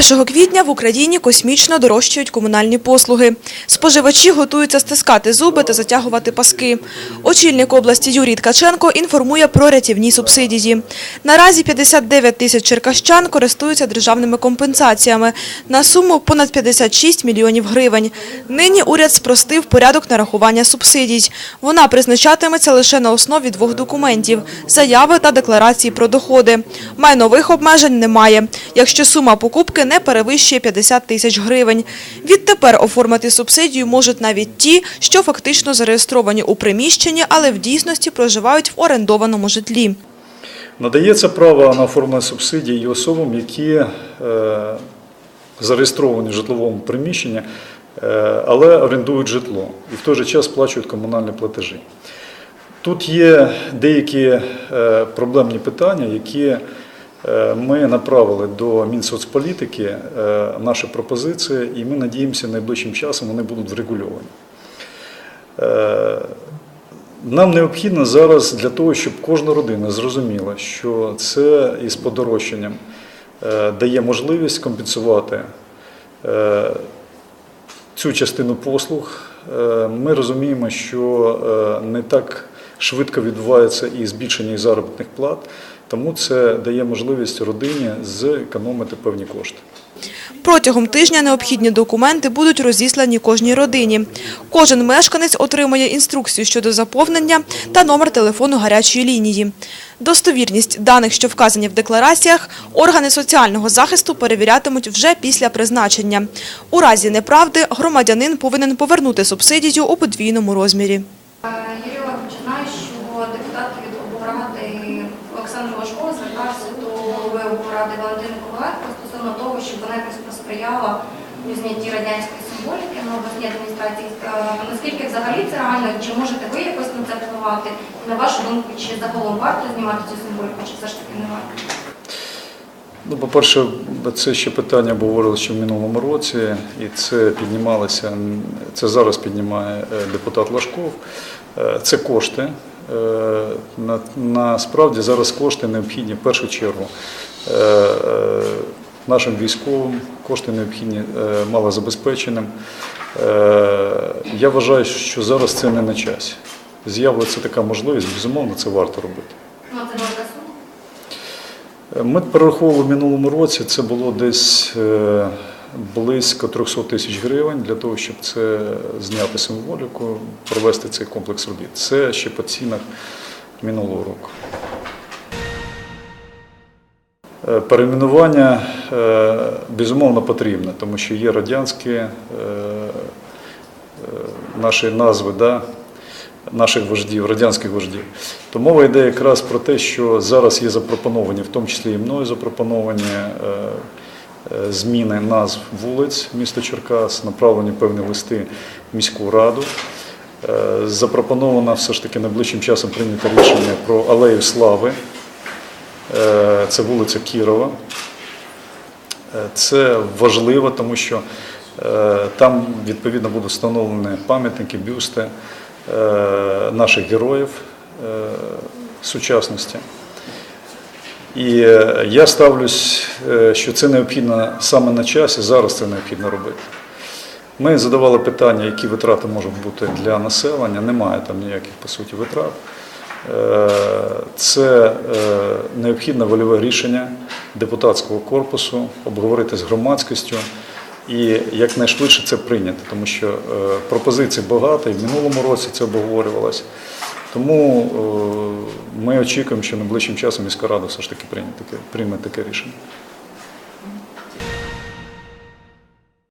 З 1 квітня в Україні космічно дорожчають комунальні послуги. Споживачі готуються стискати зуби та затягувати паски. Очільник області Юрій Ткаченко інформує про рятівні субсидії. Наразі 59 тисяч черкащан користуються державними компенсаціями на суму понад 56 мільйонів гривень. Нині уряд спростив порядок нарахування субсидій. Вона призначатиметься лише на основі двох документів – заяви та декларації про доходи. Майнових обмежень немає, якщо сума покупки не перевищує 50 тисяч гривень. Відтепер оформити субсидію можуть навіть ті, що фактично зареєстровані у приміщенні, але в дійсності проживають в орендованому житлі. Надається право на оформлення субсидій і особам, які е, зареєстровані в житловому приміщенні, е, але орендують житло і в той же час сплачують комунальні платежі. Тут є деякі е, проблемні питання, які ми направили до Мінсоцполітики, е, наші пропозиції, і ми надіємося, найближчим часом вони будуть врегульовані. Е, нам необхідно зараз для того, щоб кожна родина зрозуміла, що це із подорожчанням е, дає можливість компенсувати е, цю частину послуг. Е, Ми розуміємо, що е, не так швидко відбувається і збільшення їх заробітних плат, тому це дає можливість родині зекономити певні кошти. Протягом тижня необхідні документи будуть розіслані кожній родині. Кожен мешканець отримує інструкцію щодо заповнення та номер телефону гарячої лінії. Достовірність даних, що вказані в деклараціях, органи соціального захисту перевірятимуть вже після призначення. У разі неправди громадянин повинен повернути субсидію у подвійному розмірі. Облради Валентини Коваленко стосовно того, щоб вона якось посприяла у знятті радянської символіки на обласній адміністрації. Е, Наскільки взагалі це реально? Чи можете ви якось на це впливати? На вашу думку, чи загалом варто знімати цю символіку, чи все ж таки не варто? Ну, по-перше, це ще питання обговорилося ще в минулому році, і це піднімалося, це зараз піднімає е, депутат Лашков. Е, Це кошти. Е, на- Насправді зараз кошти необхідні в першу чергу е, е, нашим військовим, кошти необхідні малозабезпеченим. Я вважаю, що зараз це не на часі. З'явиться така можливість, безумовно, це варто робити. Ну. Ми перераховували в минулому році, це було десь близько 300 тисяч гривень для того, щоб це зняти символіку, провести цей комплекс робіт. Це ще по цінах минулого року. Е, Перейменування е, безумовно потрібне, тому що є радянські е, наші назви, да, наших вождів, радянських вождів. То мова йде якраз про те, що зараз є запропоновані, в тому числі і мною запропоновані зміни назв вулиць міста Черкас, направлені певні листи в міську раду. Е, Запропоновано все ж таки найближчим часом прийняти рішення про алею слави. Е, Це вулиця Кірова. Е, Це важливо, тому що е, там відповідно будуть встановлені пам'ятники, бюсти е, наших героїв е, сучасності. І е, я ставлюсь, е, що це необхідно саме на часі, зараз це необхідно робити. Ми задавали питання, які витрати можуть бути для населення. Немає там ніяких по суті витрат. Е, Це необхідне вольове рішення депутатського корпусу, обговорити з громадськістю і якнайшвидше це прийняти, тому що пропозицій багато, і в минулому році це обговорювалося. Тому е, ми очікуємо, що найближчим часом міська рада все ж таки прийме таке, прийме таке рішення.